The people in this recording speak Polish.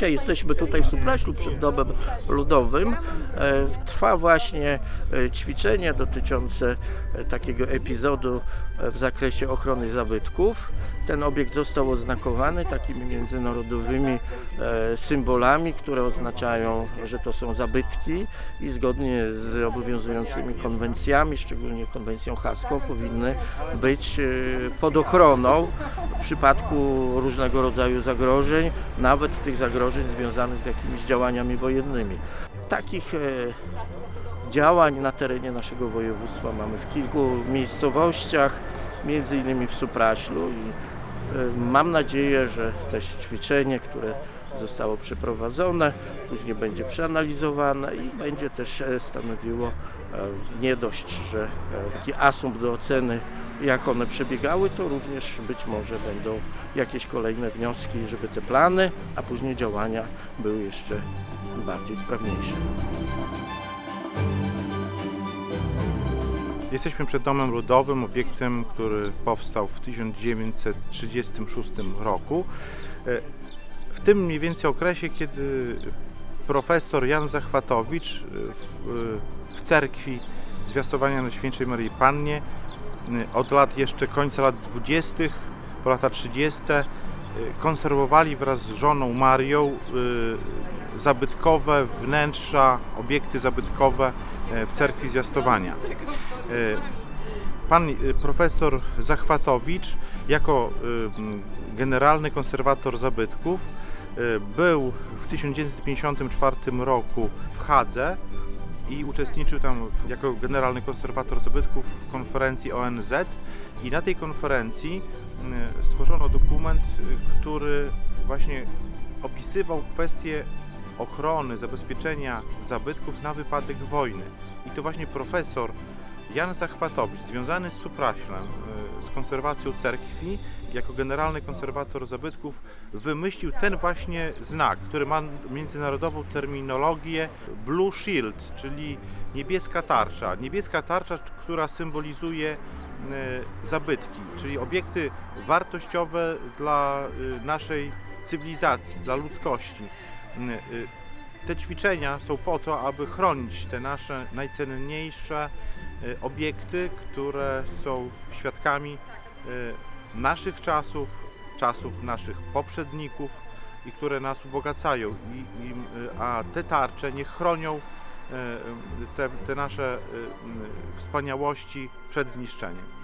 Dzisiaj jesteśmy tutaj w Supraślu przed Domem Ludowym. E, Trwa właśnie e, ćwiczenie dotyczące e, takiego epizodu w zakresie ochrony zabytków. Ten obiekt został oznakowany takimi międzynarodowymi symbolami, które oznaczają, że to są zabytki i zgodnie z obowiązującymi konwencjami, szczególnie konwencją haską, powinny być pod ochroną w przypadku różnego rodzaju zagrożeń, nawet tych zagrożeń związanych z jakimiś działaniami wojennymi. Takich e, działań na terenie naszego województwa mamy w kilku miejscowościach, między innymi w Supraślu i e, mam nadzieję, że to ćwiczenie, które zostało przeprowadzone, później będzie przeanalizowane i będzie też e, stanowiło nie dość, że taki asumpt do oceny, jak one przebiegały, to również być może będą jakieś kolejne wnioski, żeby te plany, a później działania były jeszcze bardziej sprawniejsze. Jesteśmy przed Domem Ludowym, obiektem, który powstał w 1936 roku. E, W tym mniej więcej okresie, kiedy profesor Jan Zachwatowicz e, w, w cerkwi Zwiastowania Najświętszej Maryi Pannie e, od lat jeszcze końca lat 20., po lata 30. e, konserwowali wraz z żoną Marią e, zabytkowe wnętrza, obiekty zabytkowe w cerkwi Zwiastowania. Pan profesor Zachwatowicz, jako generalny konserwator zabytków, był w 1954 roku w Hadze i uczestniczył tam w, jako generalny konserwator zabytków w konferencji ONZ i na tej konferencji m, stworzono dokument, e, który właśnie opisywał kwestie ochrony, zabezpieczenia zabytków na wypadek wojny. I to właśnie profesor Jan Zachwatowicz, związany z Supraślem, y, z konserwacją cerkwi, jako generalny konserwator zabytków, wymyślił ten właśnie znak, który ma międzynarodową terminologię Blue Shield, czyli niebieska tarcza. Niebieska tarcza, która symbolizuje y, zabytki, czyli obiekty wartościowe dla y, naszej cywilizacji, dla ludzkości. Te ćwiczenia są po to, aby chronić te nasze najcenniejsze y, obiekty, które są świadkami y, naszych czasów, czasów naszych poprzedników i które nas ubogacają. I, i, a te tarcze niech chronią y, te, te nasze wspaniałości przed zniszczeniem.